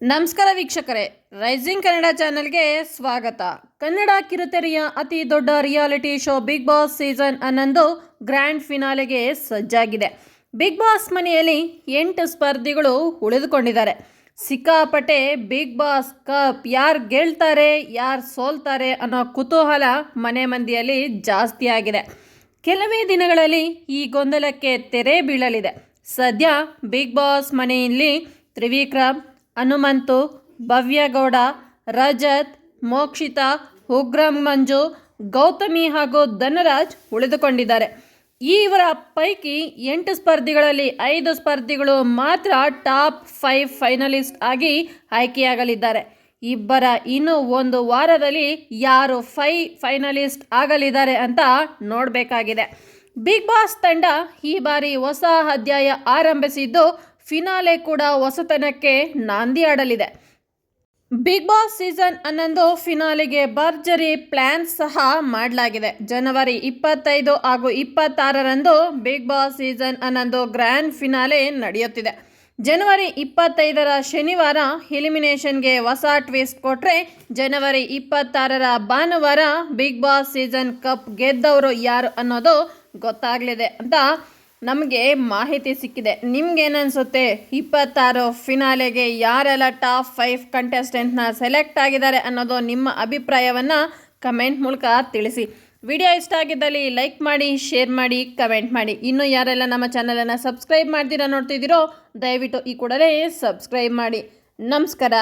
ನಮಸ್ಕಾರ ವೀಕ್ಷಕರೇ. ರೈಸಿಂಗ್ ಕನ್ನಡ ಚಾನೆಲ್ಗೆ ಸ್ವಾಗತ. ಕನ್ನಡ ಕಿರುತೆರೆಯ ಅತಿ ದೊಡ್ಡ reality show big boss season ಹನ್ನೊಂದು ಗ್ರ್ಯಾಂಡ್ ಫಿನಾಲೆಗೆ ಸಜ್ಜಾಗಿದೆ. ಬಿಗ್ ಬಾಸ್ ಮನೆಯಲ್ಲಿ ಎಂಟು ಸ್ಪರ್ಧಿಗಳು ಉಳಿದುಕೊಂಡಿದ್ದಾರೆ. ಸಿಕ್ಕಾಪಟ್ಟೆ ಬಿಗ್ ಬಾಸ್ ಕಪ್ ಯಾರು ಗೆಲ್ತಾರೆ, ಯಾರು ಸೋಲ್ತಾರೆ ಅನ್ನೋ ಕುತೂಹಲ ಮನೆ ಮಂದಿಯಲ್ಲಿ ಜಾಸ್ತಿ ಆಗಿದೆ. ಕೆಲವೇ ದಿನಗಳಲ್ಲಿ ಈ ಗೊಂದಲಕ್ಕೆ ತೆರೆ ಬೀಳಲಿದೆ. ಸದ್ಯ ಬಿಗ್ ಬಾಸ್ ಮನೆಯಲ್ಲಿ ತ್ರಿವಿಕ್ರಮ್ ಹನುಮಂತು, ಭವ್ಯಗೌಡ, ರಜತ್, ಮೋಕ್ಷಿತಾ, ಉಗ್ರಂ ಮಂಜು, ಗೌತಮಿ ಹಾಗೂ ಧನರಾಜ್ ಉಳಿದುಕೊಂಡಿದ್ದಾರೆ. ಇವರ ಪೈಕಿ ಎಂಟು ಸ್ಪರ್ಧಿಗಳಲ್ಲಿ ಐದು ಸ್ಪರ್ಧಿಗಳು ಮಾತ್ರ ಟಾಪ್ ಫೈವ್ ಫೈನಲಿಸ್ಟ್ ಆಗಿ ಆಯ್ಕೆಯಾಗಲಿದ್ದಾರೆ. ಇಬ್ಬರ ಇನ್ನು ಒಂದು ವಾರದಲ್ಲಿ ಯಾರು ಫೈ ಫೈನಲಿಸ್ಟ್ ಆಗಲಿದ್ದಾರೆ ಅಂತ ನೋಡಬೇಕಾಗಿದೆ. ಬಿಗ್ ಬಾಸ್ ತಂಡ ಈ ಬಾರಿ ಹೊಸ ಅಧ್ಯಾಯ ಆರಂಭಿಸಿದ್ದು ಫಿನಾಲೆ ಕೂಡ ಹೊಸತನಕ್ಕೆ ನಾಂದಿ ಆಡಲಿದೆ. ಬಿಗ್ ಬಾಸ್ ಸೀಸನ್ ಹನ್ನೊಂದು ಫಿನಾಲೆಗೆ ಭರ್ಜರಿ ಪ್ಲಾನ್ ಸಹ ಮಾಡಲಾಗಿದೆ. ಜನವರಿ ಇಪ್ಪತ್ತೈದು ಹಾಗೂ ಇಪ್ಪತ್ತಾರರಂದು ಬಿಗ್ ಬಾಸ್ ಸೀಸನ್ ಹನ್ನೊಂದು ಗ್ರ್ಯಾಂಡ್ ಫಿನಾಲೆ ನಡೆಯುತ್ತಿದೆ. ಜನವರಿ ಇಪ್ಪತ್ತೈದರ ಶನಿವಾರ ಎಲಿಮಿನೇಷನ್ಗೆ ಹೊಸ ಟ್ವಿಸ್ಟ್ ಕೊಟ್ಟರೆ ಜನವರಿ ಇಪ್ಪತ್ತಾರರ ಭಾನುವಾರ ಬಿಗ್ ಬಾಸ್ ಸೀಸನ್ ಕಪ್ ಗೆದ್ದವರು ಯಾರು ಅನ್ನೋದು ಗೊತ್ತಾಗಲಿದೆ ಅಂತ ನಮಗೆ ಮಾಹಿತಿ ಸಿಕ್ಕಿದೆ. ನಿಮ್ಗೇನನ್ಸುತ್ತೆ ಇಪ್ಪತ್ತಾರು ಫಿನಾಲೆಗೆ ಯಾರೆಲ್ಲ ಟಾಪ್ ಫೈವ್ ಕಂಟೆಸ್ಟೆಂಟ್ನ ಸೆಲೆಕ್ಟ್ ಆಗಿದ್ದಾರೆ ಅನ್ನೋದು ನಿಮ್ಮ ಅಭಿಪ್ರಾಯವನ್ನು ಕಮೆಂಟ್ ಮೂಲಕ ತಿಳಿಸಿ. ವಿಡಿಯೋ ಇಷ್ಟ ಆಗಿದ್ದಲ್ಲಿ ಲೈಕ್ ಮಾಡಿ ಶೇರ್ ಮಾಡಿ ಕಮೆಂಟ್ ಮಾಡಿ. ಇನ್ನು ಯಾರೆಲ್ಲ ನಮ್ಮ ಚಾನಲನ್ನು ಸಬ್ಸ್ಕ್ರೈಬ್ ಮಾಡ್ತೀರಾ ನೋಡ್ತಿದ್ದೀರೋ, ದಯವಿಟ್ಟು ಈ ಕೂಡಲೇ ಸಬ್ಸ್ಕ್ರೈಬ್ ಮಾಡಿ. ನಮಸ್ಕಾರ.